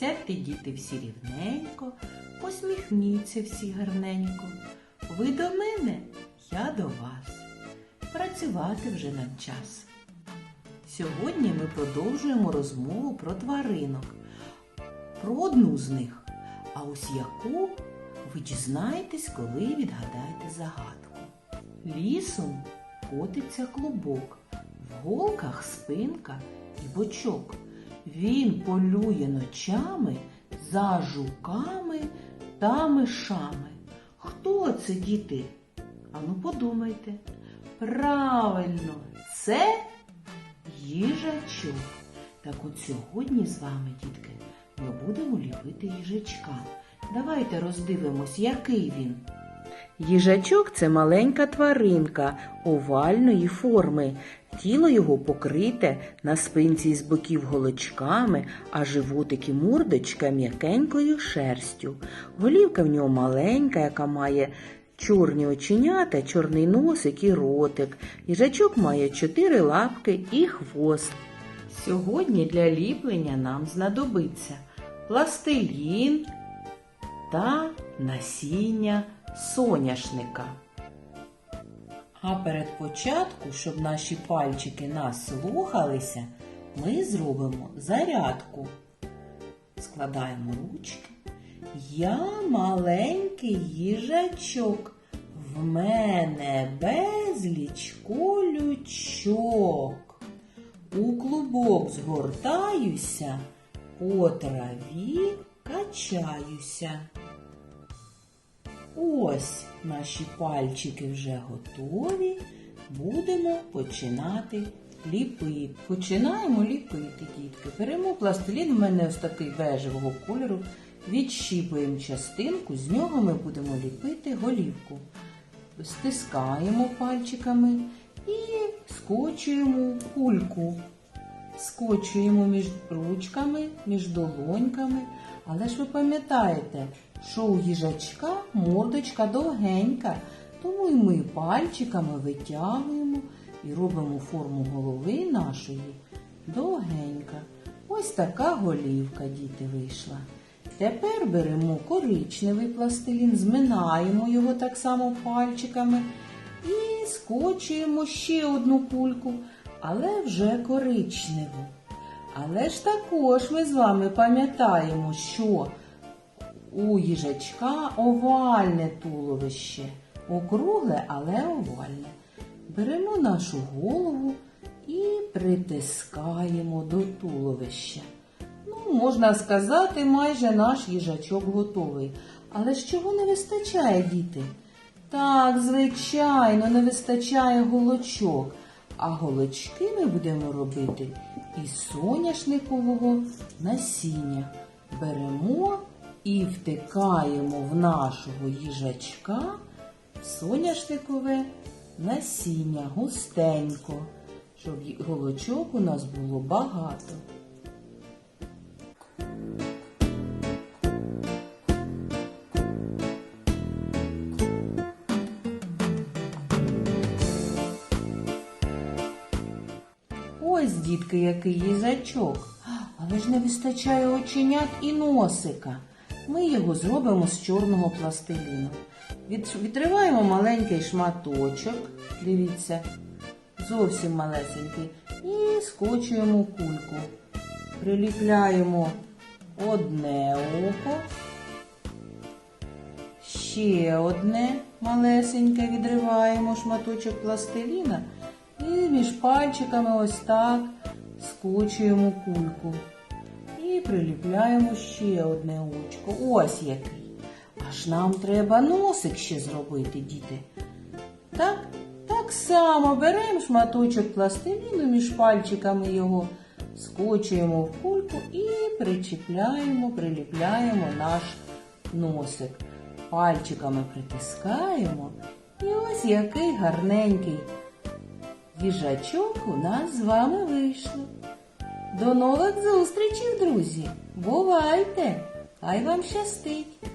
Сядьте, діти, всі рівненько, посміхніться всі гарненько. Ви до мене, я до вас. Працювати вже нам час. Сьогодні ми продовжуємо розмову про тваринок, про одну з них. А ось яку ви дізнаєтесь, коли відгадаєте загадку. Лісом котиться клубок, в голках спинка і бочок. Він полює ночами за жуками та мишами. Хто це, діти? Ану подумайте. Правильно, це їжачок. Так от сьогодні з вами, дітки, ми будемо ліпити їжачка. Давайте роздивимось, який він. Їжачок це маленька тваринка овальної форми. Тіло його покрите на спинці з боків голочками, а животик і мордочка м'якенькою шерстю. Голівка в нього маленька, яка має чорні оченята, чорний носик і ротик. Їжачок має чотири лапки і хвост. Сьогодні для ліплення нам знадобиться пластилін та насіння соняшника. А перед початку, щоб наші пальчики нас слухалися, ми зробимо зарядку. Складаємо ручки. Я маленький їжачок, в мене безліч колючок. У клубок згортаюся, по траві качаюся. Ось наші пальчики вже готові. Будемо починати ліпити. Починаємо ліпити, дітки. Беремо пластилін, у мене ось такий бежевого кольору. Відщіпуємо частинку, з нього ми будемо ліпити голівку. Стискаємо пальчиками і скочуємо кульку. Скочуємо між ручками, між долоньками. Але ж ви пам'ятаєте, що у їжачка мордочка довгенька, тому і ми пальчиками витягуємо і робимо форму голови нашої довгенька. Ось така голівка, діти, вийшла. Тепер беремо коричневий пластилін, зминаємо його так само пальчиками і скочуємо ще одну кульку, але вже коричневу. Але ж також ми з вами пам'ятаємо, що у їжачка овальне туловище. Округле, але овальне. Беремо нашу голову і притискаємо до туловища. Ну, можна сказати, майже наш їжачок готовий. Але ж чого не вистачає, діти? Так, звичайно, не вистачає голочок. А голочки ми будемо робити із соняшникового насіння. Беремо і втикаємо в нашого їжачка соняшникове насіння густенько, щоб голочок у нас було багато. Ось, дітки, який їжачок. Але ж не вистачає оченят і носика. Ми його зробимо з чорного пластиліну. Відриваємо маленький шматочок, дивіться, зовсім малесенький, і скочуємо кульку. Приліпляємо одне око, ще одне малесеньке відриваємо шматочок пластиліна і між пальчиками ось так скочуємо кульку. І приліпляємо ще одне очко. Ось який. Аж нам треба носик ще зробити, діти. Так, так само беремо шматочок пластиліну між пальчиками його, скочуємо в кульку і причіпляємо, приліпляємо наш носик. Пальчиками притискаємо. І ось який гарненький їжачок у нас з вами вийшло. До нових зустрічей, друзі! Бувайте! Хай вам щастить!